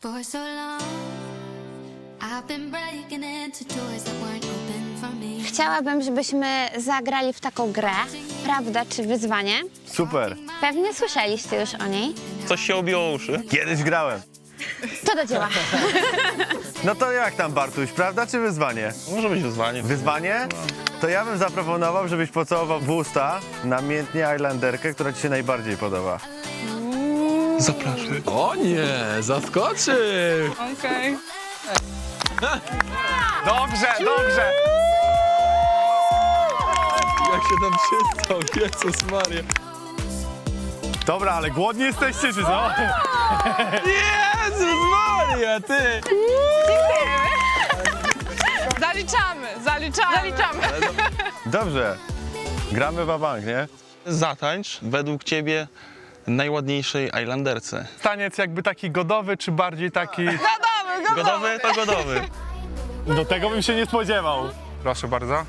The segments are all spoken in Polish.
For so long, I've been breaking into doors that weren't open for me. Chciałabym, żebyśmy zagrali w taką grę, prawda czy wyzwanie. Super. Pewnie słyszeliście już o niej. Coś się obiło o uszy. Kiedyś grałem. To do dzieła. No to jak tam, Bartuś, prawda czy wyzwanie? Może być wyzwanie. Wyzwanie? To ja bym zaproponował, żebyś pocałował w usta namiętnie Islanderkę, która ci się najbardziej podoba. Zapraszam. O nie, zaskoczył! Okej. Dobrze, dobrze. Jak się tam przystał, Jezus Maria. Dobra, ale głodni jesteście, czy co? Jezus Maria, ty! Zaliczamy, zaliczamy. Zaliczamy. Dobrze. Gramy w bank, nie? Zatańcz według ciebie najładniejszej Islanderce. Taniec jakby taki godowy, czy bardziej taki... Gotowy, gotowy. Godowy to godowy. Do tego bym się nie spodziewał. Proszę bardzo.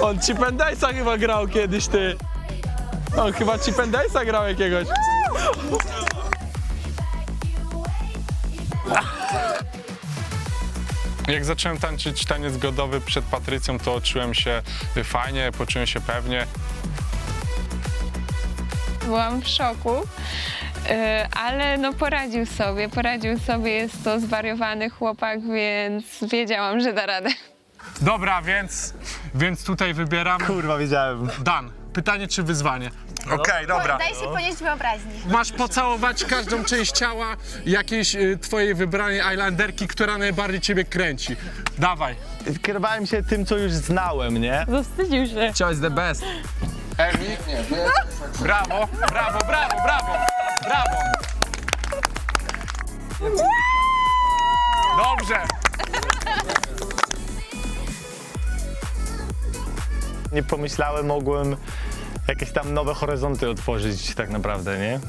On Chip and Dale'a chyba grał kiedyś, ty. On chyba Chip and grał jakiegoś. Jak zacząłem tańczyć taniec godowy przed Patrycją, to czułem się fajnie, poczułem się pewnie. Byłam w szoku, y, ale no poradził sobie, poradził sobie. Jest to zwariowany chłopak, więc wiedziałam, że da radę. Dobra, więc, więc tutaj wybieram Kurwa, wiedziałem. Dan. Pytanie czy wyzwanie? Okej, dobra. Daj się ponieść wyobraźni. Masz pocałować każdą część ciała jakiejś y, twojej wybranej Islanderki, która najbardziej ciebie kręci. Dawaj. Kierowałem się tym, co już znałem, nie? Zawstydził się. Choice the best. Emi. Brawo, brawo, brawo, brawo, brawo. Dobrze. Nie pomyślałem, mogłem jakieś tam nowe horyzonty otworzyć tak naprawdę, nie?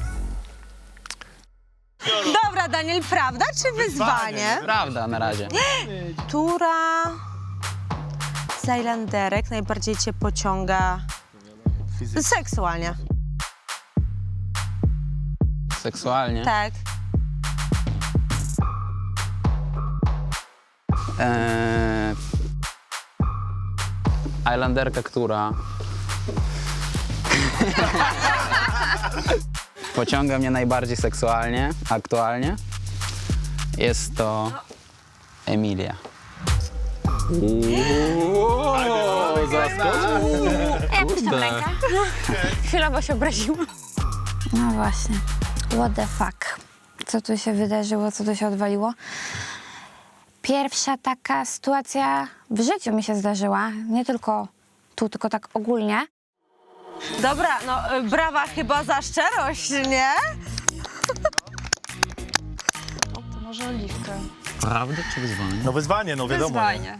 Dobra, Daniel, prawda czy wyzwanie? Prawda na razie. Która z Islanderek najbardziej cię pociąga seksualnie? Seksualnie. Tak. Eee, Islanderka, która pociąga mnie najbardziej seksualnie, aktualnie, jest to Emilia. O, zaskoczył. Ja puszczam rękę. Chwilowo się obraziłam. No właśnie. What the fuck? Co tu się wydarzyło, co tu się odwaliło? Pierwsza taka sytuacja w życiu mi się zdarzyła. Nie tylko tu, tylko tak ogólnie. Dobra, no y, brawa chyba za szczerość, nie? Prawda czy wyzwanie? No wyzwanie, no wiadomo. nie?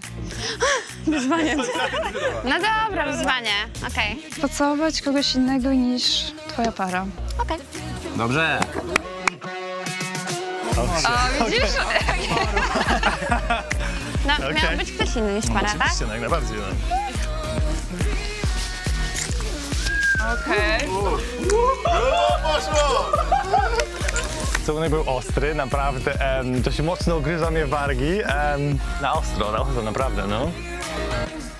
No dobra, wyzwanie. Okej. Pocałować kogoś innego niż twoja para. Okej. Dobrze. O, widzisz? No, miał być ktoś inny niż para, tak? Oczywiście, no, jak najbardziej. No. Okej. Całunek był ostry, naprawdę. em, to się mocno ugryza mnie wargi. em, na ostro, na ostro, naprawdę, no.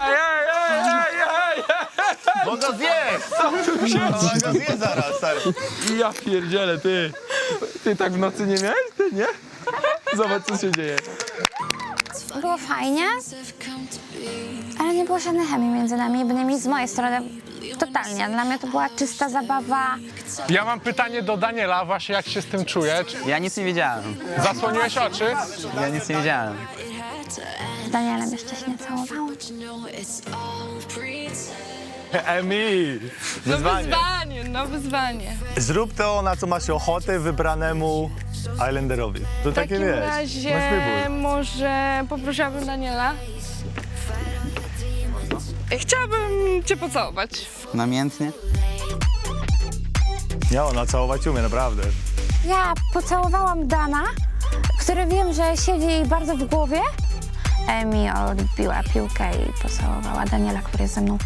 Ej, ej, ej, ej, ej, Bo go zjeść! Bo go zjeść zaraz, stary. Ja pierdzielę, ty. Ty tak w nocy nie miałeś, nie? Zobacz, co się dzieje. Było fajnie, ale nie było żadnej chemii między nami, bynajmniej z mojej strony totalnie. Dla mnie to była czysta zabawa. Ja mam pytanie do Daniela, właśnie jak się z tym czuje. Czy Ja nic nie wiedziałem. Zasłoniłeś oczy? Ja nic nie wiedziałem. Z Danielem jeszcze się nie całowałam. Emi! No Wyzwanie. wyzwanie, no wyzwanie. Zrób to, na co masz ochotę wybranemu Islanderowi. To W takie takim wiesz. razie Masz wybór. może poprosiłabym Daniela. Chciałabym cię pocałować. Namiętnie. Ja ona całować umie, naprawdę. Ja pocałowałam Dana, który wiem, że siedzi jej bardzo w głowie. Emi odbiła piłkę i pocałowała Daniela, który jest ze mną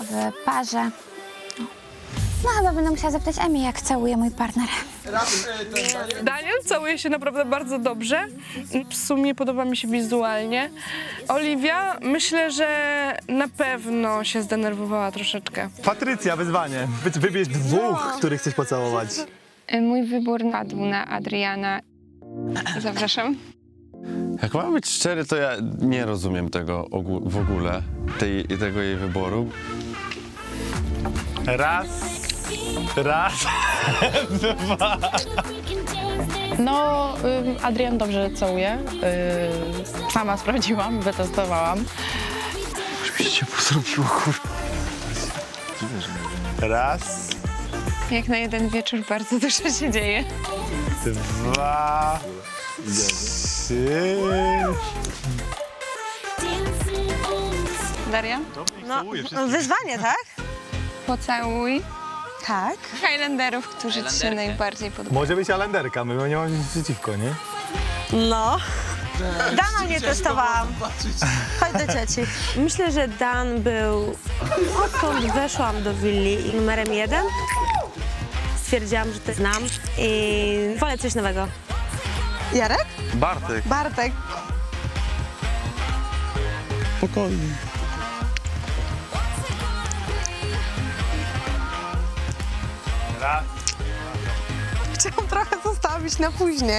w parze. No chyba będę musiała zapytać Emi, jak całuje mój partner. Daniel całuje się naprawdę bardzo dobrze. W sumie podoba mi się wizualnie. Oliwia, myślę, że na pewno się zdenerwowała troszeczkę. Patrycja, wyzwanie. Wy, wybierz dwóch, których chcesz pocałować. Y, Mój wybór padł na Adriana. Zapraszam. Jak mam być szczery, to ja nie rozumiem tego ogó- w ogóle, tej, tego jej wyboru. Raz, raz, dwa. No, Adrian dobrze całuje. Sama sprawdziłam, wytestowałam. Raz, Jak na jeden wieczór bardzo dużo się dzieje. dwa, trzy. Daria? No, wyzwanie, tak? Pocałuj Tak. Highlanderów, którzy ci się najbardziej podobają. Może być alenderka, my nie mamy nic przeciwko, nie? No. Dana nie testowałam. Chodź do cieci. Myślę, że Dan był, odkąd weszłam do willi numerem jeden, stwierdziłam, że to znam i wolę coś nowego. Jarek? Bartek, Bartek. spokojnie. Chciałam trochę zostawić na później.